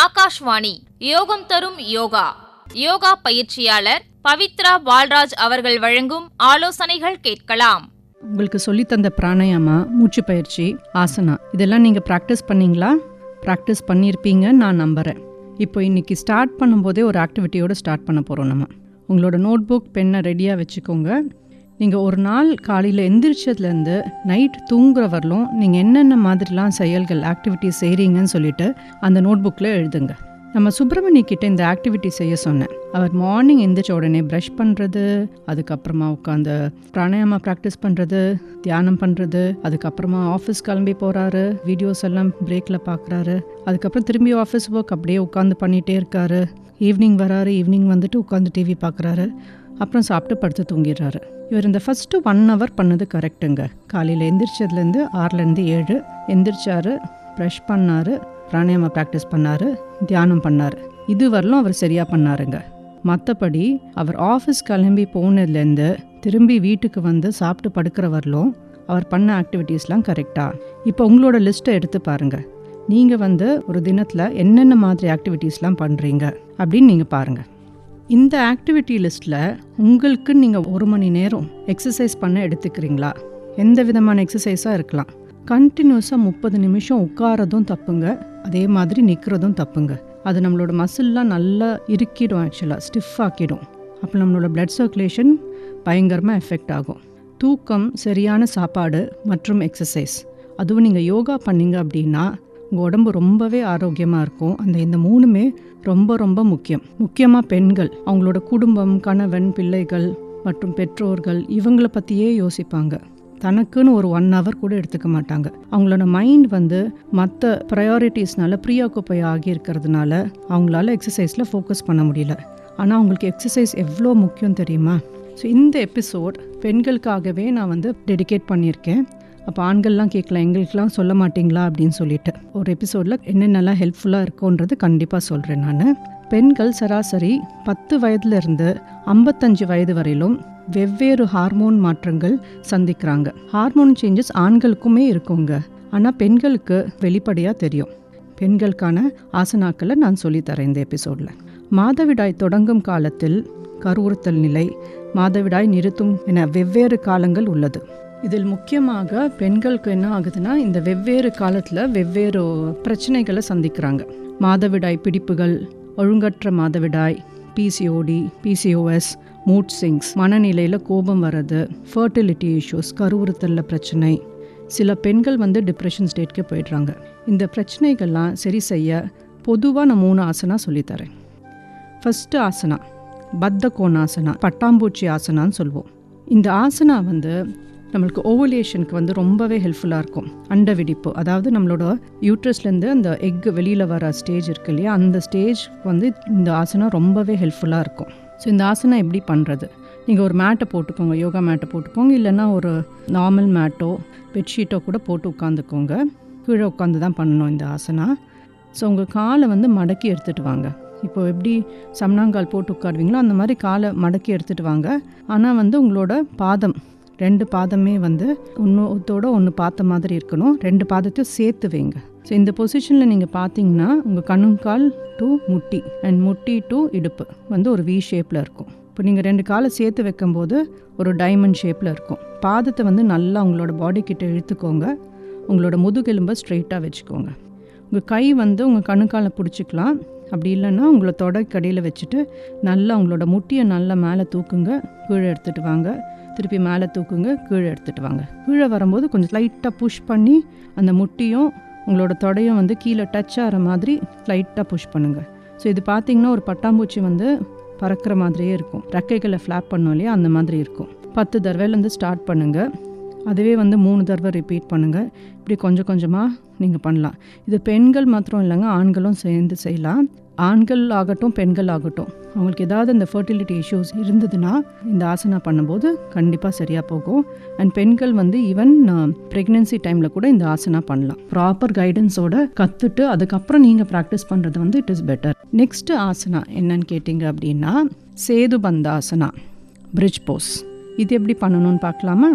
ஆகாஷ்வாணி யோகம் தரும் யோகா. யோகா பயிற்சியாளர் பவித்ரா பால்ராஜ் அவர்கள் வழங்கும் ஆலோசனைகள் கேட்கலாம். உங்களுக்கு சொல்லித்தந்த பிராணாயாமா மூச்சு பயிற்சி ஆசனா இதெல்லாம் நீங்கள் ப்ராக்டிஸ் பண்ணீங்களா? ப்ராக்டிஸ் பண்ணியிருப்பீங்க நான் நம்புகிறேன் இப்போ இன்னைக்கு ஸ்டார்ட் பண்ணும்போதே ஒரு ஆக்டிவிட்டியோடு ஸ்டார்ட் பண்ண போகிறோம் நம்ம. உங்களோட நோட் புக் பெண்ணை ரெடியாக வச்சுக்கோங்க. நீங்கள் ஒரு நாள் காலையில் எந்திரிச்சதுலேருந்து நைட் தூங்குற வரலும் நீங்கள் என்னென்ன மாதிரிலாம் செயல்கள் ஆக்டிவிட்டிஸ் செய்கிறீங்கன்னு சொல்லிட்டு அந்த நோட் புக்கில் எழுதுங்க. நம்ம சுப்பிரமணி கிட்ட இந்த ஆக்டிவிட்டி செய்ய சொன்னேன். அவர் மார்னிங் எந்திரிச்ச உடனே ப்ரஷ் பண்ணுறது அதுக்கப்புறமா உட்காந்து பிராணாயாமா ப்ராக்டிஸ் பண்ணுறது தியானம் பண்ணுறது அதுக்கப்புறமா ஆஃபீஸ் கிளம்பி போகிறாரு வீடியோஸ் எல்லாம் பிரேக்கில் பார்க்குறாரு அதுக்கப்புறம் திரும்பி ஆஃபீஸ் ஒர்க் அப்படியே உட்காந்து பண்ணிகிட்டே இருக்காரு. ஈவினிங் வராரு ஈவினிங் வந்துட்டு உட்காந்து டிவி பார்க்குறாரு அப்புறம் சாப்பிட்டு படுத்து தூங்கிடுறாரு. இவர் இந்த ஃபஸ்ட்டு ஒன் ஹவர் பண்ணது கரெக்டுங்க காலையில் எந்திரிச்சதுலேருந்து ஆறுலேருந்து ஏழு எந்திரிச்சாரு ப்ரஷ் பண்ணார் பிராணாயாமா ப்ராக்டிஸ் பண்ணார் தியானம் பண்ணார். இது வரலும் அவர் சரியாக பண்ணாருங்க. மற்றபடி அவர் ஆஃபீஸ் கிளம்பி போனதுலேருந்து திரும்பி வீட்டுக்கு வந்து சாப்பிட்டு படுக்கிற வரலும் அவர் பண்ண ஆக்டிவிட்டீஸ்லாம் கரெக்டாக இப்போ உங்களோட லிஸ்ட்டை எடுத்து பாருங்கள் நீங்கள் வந்து ஒரு தினத்தில் என்னென்ன மாதிரி ஆக்டிவிட்டீஸ்லாம் பண்ணுறீங்க அப்படின்னு நீங்கள் பாருங்கள் இந்த ஆக்டிவிட்டி லிஸ்ட்டில் உங்களுக்கு நீங்கள் ஒரு மணி நேரம் எக்ஸசைஸ் பண்ண எடுத்துக்கிறீங்களா? எந்த விதமான எக்ஸசைஸாக இருக்கலாம். கண்டினியூஸாக முப்பது நிமிஷம் உட்காரதும் தப்புங்க. அதே மாதிரி நிற்கிறதும் தப்புங்க. அது நம்மளோட மசில்லாம் நல்லா இறுக்கிடும் ஆக்சுவலாக ஸ்டிஃப் ஆக்கிடும். அப்போ நம்மளோட பிளட் சர்க்குலேஷன் பயங்கரமாக எஃபெக்ட் ஆகும். தூக்கம் சரியான சாப்பாடு மற்றும் எக்ஸசைஸ் அதுவும் நீங்கள் யோகா பண்ணீங்க அப்படின்னா உங்கள் உடம்பு ரொம்பவே ஆரோக்கியமாக இருக்கும். அந்த இந்த மூணுமே ரொம்ப ரொம்ப முக்கியம். முக்கியமாக பெண்கள். அவங்களோட குடும்பம் கணவன் பிள்ளைகள் மற்றும் பெற்றோர்கள் இவங்கள பற்றியே யோசிப்பாங்க. தனக்குன்னு ஒரு ஒன் ஹவர் கூட எடுத்துக்க மாட்டாங்க. அவங்களோட மைண்ட் வந்து மற்ற ப்ரையாரிட்டிஸ்னால ப்ரீ ஆக்குப்பை ஆகியிருக்கிறதுனால அவங்களால எக்ஸசைஸில் ஃபோக்கஸ் பண்ண முடியல. ஆனால் அவங்களுக்கு எக்ஸசைஸ் எவ்வளோ முக்கியம் தெரியுமா? ஸோ இந்த எபிசோட் பெண்களுக்காகவே நான் வந்து டெடிகேட் பண்ணியிருக்கேன். அப்போ ஆண்கள்லாம் கேட்கலாம் எங்களுக்கெல்லாம் சொல்ல மாட்டீங்களா? அப்படின்னு சொல்லிட்டு. ஒரு எபிசோடில் என்னென்னலாம் ஹெல்ப்ஃபுல்லாக இருக்கும்ன்றது கண்டிப்பாக சொல்கிறேன் நான். பெண்கள் சராசரி பத்து வயதுலேருந்து ஐம்பத்தஞ்சு வயது வரையிலும் வெவ்வேறு ஹார்மோன் மாற்றங்கள் சந்திக்கிறாங்க. ஹார்மோன் சேஞ்சஸ் ஆண்களுக்குமே இருக்குங்க. ஆனால் பெண்களுக்கு வெளிப்படையாக தெரியும். பெண்களுக்கான ஆசனாக்களை நான் சொல்லித்தரேன் இந்த எபிசோடில். மாதவிடாய் தொடங்கும் காலத்தில் கருவுறுத்தல் நிலை மாதவிடாய் நிறுத்தும் என வெவ்வேறு காலங்கள் உள்ளது. இதில் முக்கியமாக பெண்களுக்கு என்ன ஆகுதுன்னா இந்த வெவ்வேறு காலத்தில் வெவ்வேறு பிரச்சனைகளை சந்திக்கிறாங்க. மாதவிடாய் பிடிப்புகள் ஒழுங்கற்ற மாதவிடாய் பிசிஓடி பிசிஓஎஸ் மூட் சிங்ஸ் மனநிலையில் கோபம் வர்றது ஃபர்டிலிட்டி இஷ்யூஸ் கருவுறுத்தலில் பிரச்சனை. சில பெண்கள் வந்து டிப்ரெஷன் ஸ்டேட்க்கு போயிடுறாங்க. இந்த பிரச்சனைகள்லாம் சரி செய்ய பொதுவாக நான் மூணு ஆசனா சொல்லித்தரேன் ஃபஸ்ட்டு ஆசனா பத்த கோணாசனா பட்டாம்பூச்சி ஆசனான்னு சொல்லுவோம் இந்த ஆசனா வந்து நம்மளுக்கு ஓவலேஷனுக்கு வந்து ரொம்பவே ஹெல்ப்ஃபுல்லாக இருக்கும். அண்ட வெடிப்பு அதாவது நம்மளோட யூட்ரஸ்லேருந்து அந்த எக் வெளியில் வர ஸ்டேஜ் இருக்கு இல்லையா அந்த ஸ்டேஜ் வந்து இந்த ஆசனம் ரொம்பவே ஹெல்ப்ஃபுல்லாக இருக்கும். ஸோ இந்த ஆசனம் எப்படி பண்ணுறது நீங்கள் ஒரு மேட்டை போட்டுக்கோங்க யோகா மேட்டை போட்டுக்கோங்க இல்லைன்னா ஒரு நார்மல் மேட்டோ பெட்ஷீட்டோ கூட போட்டு உட்காந்துக்கோங்க கீழே உட்காந்து தான் பண்ணணும் இந்த ஆசனா. ஸோ உங்கள் காலை வந்து மடக்கி எடுத்துகிட்டு வாங்க. இப்போ எப்படி சம்னாங்கால் போட்டு உட்காருவீங்களோ அந்த மாதிரி காலை மடக்கி எடுத்துகிட்டு வாங்க. ஆனால் வந்து உங்களோட பாதம் ரெண்டு பாதமே வந்து ஒன்றோட ஒன்று பார்த்த மாதிரி இருக்கணும். ரெண்டு பாதத்தையும் சேர்த்து வைங்க. ஸோ இந்த பொசிஷனில் நீங்கள் பார்த்தீங்கன்னா உங்கள் கணுங்கால் டு முட்டி அண்ட் முட்டி டு இடுப்பு வந்து ஒரு வி ஷேப்பில் இருக்கும். இப்போ நீங்கள் ரெண்டு காலை சேர்த்து வைக்கும்போது ஒரு டைமண்ட் ஷேப்பில் இருக்கும். பாதத்தை வந்து நல்லா உங்களோட பாடி கிட்ட இழுத்துக்கோங்க. உங்களோட முதுகெலும்பை ஸ்ட்ரெயிட்டாக வச்சுக்கோங்க. உங்கள் கை வந்து உங்கள் கணுக்காலை பிடிச்சிக்கலாம். அப்படி இல்லைன்னா உங்களை தொடக்கடியில் வச்சுட்டு நல்லா உங்களோட முட்டியை நல்லா மேலே தூக்குங்க. கீழே எடுத்துகிட்டு வாங்க. திருப்பி மேலே தூக்குங்க கீழே எடுத்துகிட்டு வாங்க. கீழே வரும்போது கொஞ்சம் லைட்டாக புஷ் பண்ணி அந்த முட்டியும் உங்களோட தொடையும் வந்து கீழே டச் ஆகிற மாதிரி லைட்டாக புஷ் பண்ணுங்கள் ஸோ இது பார்த்தீங்கன்னா ஒரு பட்டாம்பூச்சி வந்து பறக்கிற மாதிரியே இருக்கும். ரெக்கைகளை ஃப்ளாப் பண்ணோம் இல்லையா? அந்த மாதிரி இருக்கும். பத்து தடவையிலேருந்து ஸ்டார்ட் பண்ணுங்கள் அதுவே வந்து மூணு தடவை ரிப்பீட் பண்ணுங்கள் இப்படி கொஞ்சம் கொஞ்சமாக நீங்கள் பண்ணலாம். இது பெண்கள் மாத்திரம் இல்லைங்க ஆண்களும் சேர்ந்து செய்யலாம். ஆண்கள் ஆகட்டும் பெண்கள் ஆகட்டும். அவங்களுக்கு ஏதாவது இந்த ஃபர்டிலிட்டி இஷ்யூஸ் இருந்ததுன்னா இந்த ஆசனா பண்ணும்போது கண்டிப்பாக சரியாக போகும். அண்ட் பெண்கள் வந்து ஈவன் ப்ரெக்னென்சி டைமில் கூட இந்த ஆசனா பண்ணலாம். ப்ராப்பர் கைடன்ஸோட கற்றுட்டு அதுக்கப்புறம் நீங்கள் ப்ராக்டிஸ் பண்ணுறது வந்து it is better next asana என்னன்னு கேட்டிங்க அப்படின்னா சேது பந்தாசனா பிரிட்ஜ் போஸ் இது எப்படி பண்ணணும்னு பார்க்கலாமா?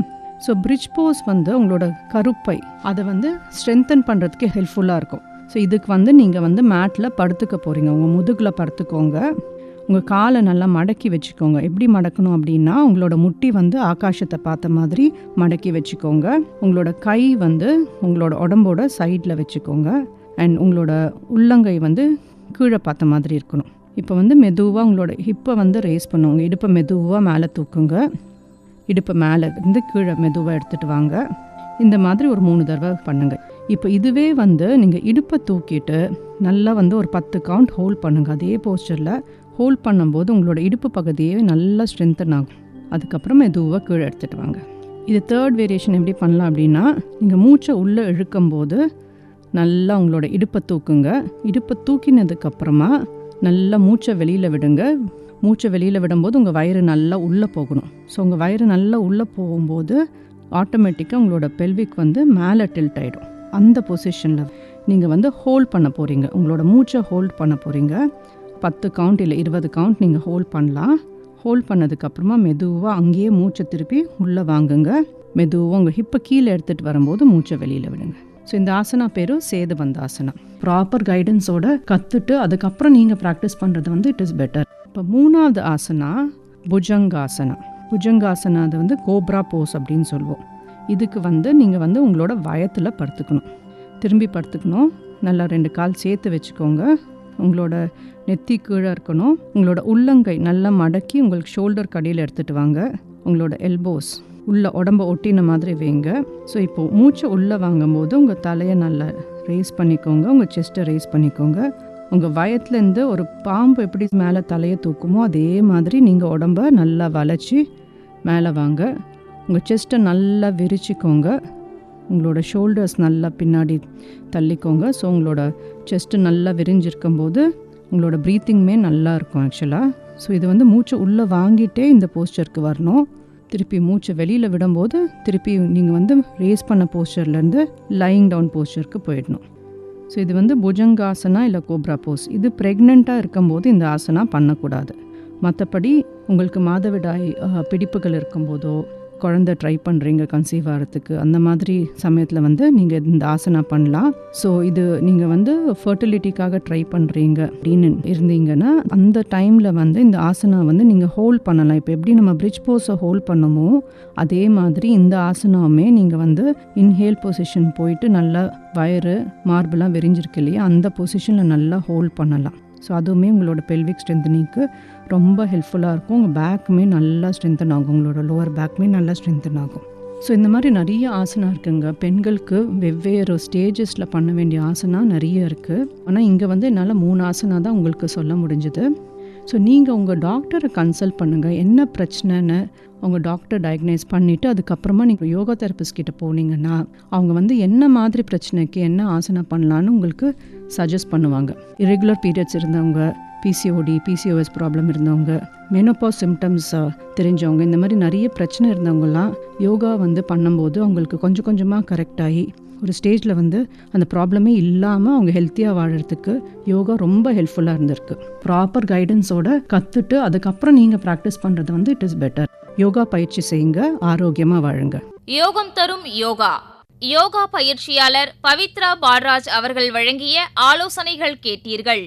ஸோ பிரிட்ஜ் போஸ் வந்து உங்களோட கருப்பை அதை வந்து ஸ்ட்ரென்தன் பண்ணுறதுக்கு ஹெல்ப்ஃபுல்லாக இருக்கும். ஸோ இதுக்கு வந்து நீங்கள் வந்து மேட்டில் படுத்துக்க போகிறீங்க உங்கள் முதுகில் படுத்துக்கோங்க. உங்கள் காலை நல்லா மடக்கி வச்சுக்கோங்க. எப்படி மடக்கணும் அப்படின்னா உங்களோட முட்டி வந்து ஆகாசத்தை பார்த்த மாதிரி மடக்கி வச்சுக்கோங்க. உங்களோட கை வந்து உங்களோட உடம்போட சைடில் வச்சுக்கோங்க. அண்ட் உங்களோட உள்ளங்கை வந்து கீழே பார்த்த மாதிரி இருக்கணும். இப்போ வந்து மெதுவாக உங்களோட ஹிப்பை வந்து ரேஸ் பண்ணுவோங்க இடுப்பை மெதுவாக மேலே தூக்குங்க. இடுப்பை மேலே இருந்து கீழே மெதுவாக எடுத்துகிட்டு வாங்க. இந்த மாதிரி ஒரு மூணு தடவை பண்ணுங்கள் இப்போ இதுவே வந்து நீங்கள் இடுப்பை தூக்கிட்டு நல்லா வந்து ஒரு பத்து கவுண்ட் ஹோல்ட் பண்ணுங்கள் அதே போஸ்டரில் ஹோல்ட் பண்ணும்போது உங்களோட இடுப்பு பகுதியே நல்லா ஸ்ட்ரென்த்தன் ஆகும். அதுக்கப்புறம் மெதுவாக கீழே எடுத்துகிட்டு வாங்க. இது தேர்ட் வேரியேஷன் எப்படி பண்ணலாம் அப்படின்னா நீங்கள் மூச்சை உள்ளே இழுக்கும்போது நல்லா உங்களோட இடுப்பை தூக்குங்க. இடுப்பை தூக்கினதுக்கப்புறமா நல்லா மூச்சை வெளியில் விடுங்க. மூச்சை வெளியில் விடும்போது உங்கள் வயிறு நல்லா உள்ளே போகணும். ஸோ உங்கள் வயிறு நல்லா உள்ளே போகும்போது ஆட்டோமேட்டிக்காக உங்களோட பெல்விக் வந்து மேலே டில்ட் ஆகிடும் அந்த பொசிஷனில் நீங்கள் வந்து ஹோல்ட் பண்ண போகிறீங்க உங்களோட மூச்சை ஹோல்ட் பண்ண போகிறீங்க பத்து கவுண்ட் இல்லை இருபது கவுண்ட் நீங்கள் ஹோல்ட் பண்ணலாம். ஹோல்ட் பண்ணதுக்கப்புறமா மெதுவாக அங்கேயே மூச்சை திருப்பி உள்ளே வாங்குங்க. மெதுவாக உங்கள் ஹிப்பை கீழே எடுத்துகிட்டு வரும்போது மூச்சை வெளியில் விடுங்க. ஸோ இந்த ஆசனா பேர் சேதுபந்த ஆசனா ப்ராப்பர் கைடன்ஸோட கற்றுட்டு அதுக்கப்புறம் நீங்கள் ப்ராக்டிஸ் பண்ணுறது வந்து இட் இஸ் பெட்டர் இப்போ மூணாவது ஆசனா புஜங்காசனா. புஜங்காசனா அது வந்து கோப்ரா போஸ் அப்படின்னு சொல்லுவோம். இதுக்கு வந்து நீங்கள் வந்து உங்களோட வயத்தில் படுத்துக்கணும். திரும்பி படுத்துக்கணும். நல்லா ரெண்டு கால் சேர்த்து வச்சுக்கோங்க. உங்களோட நெத்தி கீழே இருக்கணும். உங்களோட உள்ளங்கை நல்லா மடக்கி உங்களுக்கு ஷோல்டர் கடியில் எடுத்துகிட்டு வாங்க. உங்களோட எல்போஸ் உள்ள உடம்ப ஒட்டின மாதிரி வைங்க. ஸோ இப்போது மூச்சை உள்ளே வாங்கும்போது உங்கள் தலையை நல்லா ரேஸ் பண்ணிக்கோங்க. உங்கள் செஸ்ட்டை ரேஸ் பண்ணிக்கோங்க. உங்கள் வயத்துலேருந்து ஒரு பாம்பு எப்படி மேலே தலையை தூக்குமோ அதே மாதிரி நீங்கள் உடம்ப நல்லா வளைச்சி மேலே வாங்க. உங்கள் செஸ்ட்டை நல்லா விரிச்சிக்கோங்க. உங்களோட ஷோல்டர்ஸ் நல்லா பின்னாடி தள்ளிக்கோங்க. ஸோ உங்களோட செஸ்ட்டு நல்லா விரிஞ்சிருக்கும் போது உங்களோட ப்ரீத்திங்குமே நல்லா இருக்கும் ஆக்சுவலாக ஸோ இது வந்து மூச்சை உள்ளே வாங்கிட்டே இந்த போஸ்டருக்கு வரணும். திருப்பி மூச்சை வெளியில் விடும்போது திருப்பி நீங்கள் வந்து ரேஸ் பண்ண போஸ்டர்லேருந்து லையிங் டவுன் போஸ்டருக்கு போயிடணும். ஸோ இது வந்து புஜங்காசனா இல்லை கோப்ரா போஸ் இது ப்ரெக்னெண்ட்டாக இருக்கும்போது இந்த ஆசனா பண்ணக்கூடாது. மற்றபடி உங்களுக்கு மாதவிடாய் பிடிப்புகள் இருக்கும்போதோ குழந்த ட்ரை பண்ணுறீங்க கன்சீவ் ஆகிறதுக்கு அந்த மாதிரி சமயத்தில் வந்து நீங்கள் இந்த ஆசனா பண்ணலாம். ஸோ இது நீங்கள் வந்து ஃபர்டிலிட்டிக்காக ட்ரை பண்ணுறீங்க அப்படின்னு இருந்தீங்கன்னா அந்த டைமில் வந்து இந்த ஆசனா வந்து நீங்கள் ஹோல்ட் பண்ணலாம். இப்போ எப்படி நம்ம பிரிட்ஜ் போஸை ஹோல்ட் பண்ணமோ அதே மாதிரி இந்த ஆசனாவுமே நீங்கள் வந்து இன்ஹேல் பொசிஷன் போயிட்டு நல்லா வயரு மார்பெலாம் விரிஞ்சிருக்கு இல்லையா அந்த பொசிஷனில் நல்லா ஹோல்ட் பண்ணலாம். ஸோ அதுவுமே உங்களோட பெல்விக் ஸ்ட்ரென்தனிங்க்கு ரொம்ப ஹெல்ப்ஃபுல்லாக இருக்கும். உங்கள் பேக்குமே நல்லா ஸ்ட்ரென்தன் ஆகும். உங்களோட லோவர் பேக்குமே நல்லா ஸ்ட்ரென்தன் ஆகும். ஸோ இந்த மாதிரி நிறைய ஆசனா இருக்குங்க. பெண்களுக்கு வெவ்வேறு ஸ்டேஜஸில் பண்ண வேண்டிய ஆசனா நிறைய இருக்குது ஆனால் இங்கே வந்து என்னால் மூணு ஆசனா தான் உங்களுக்கு சொல்ல முடிஞ்சுது. ஸோ நீங்கள் உங்கள் டாக்டரை கன்சல்ட் பண்ணுங்கள் என்ன பிரச்சனைன்னு உங்கள் டாக்டர் டயக்னைஸ் பண்ணிவிட்டு அதுக்கப்புறமா நீங்கள் யோகா தெரபிஸ்ட் கிட்ட போனீங்கன்னா அவங்க வந்து என்ன மாதிரி பிரச்சனைக்கு என்ன ஆசனா பண்ணலான்னு உங்களுக்கு சஜஸ்ட் பண்ணுவாங்க. இரெகுலர் பீரியட்ஸ் இருந்தவங்க பிசிஓடி பிசிஓஎஸ் ப்ராப்ளம் இருந்தவங்க மெனோபா சிம்டம்ஸ் தெரிஞ்சவங்க இந்த மாதிரி நிறைய பிரச்சனை இருந்தவங்கலாம் யோகா வந்து பண்ணும்போது அவங்களுக்கு கொஞ்சம் கொஞ்சமாக கரெக்ட் ஆகி ஒரு ஸ்டேஜில் வந்து அந்த ப்ராப்ளமே இல்லாமல் அவங்க ஹெல்த்தியாக வாழறதுக்கு யோகா ரொம்ப ஹெல்ப்ஃபுல்லாக இருந்திருக்கு. ப்ராப்பர் கைடன்ஸோட கற்றுட்டு அதுக்கப்புறம் நீங்கள் ப்ராக்டிஸ் பண்ணுறது வந்து இட் இஸ் பெட்டர் யோகா பயிற்சி செய்யுங்க ஆரோக்கியமாக வாழுங்க. யோகம் தரும் யோகா. யோகா பயிற்சியாளர் பவித்ரா பால்ராஜ் அவர்கள் வழங்கிய ஆலோசனைகள் கேட்டீர்கள்.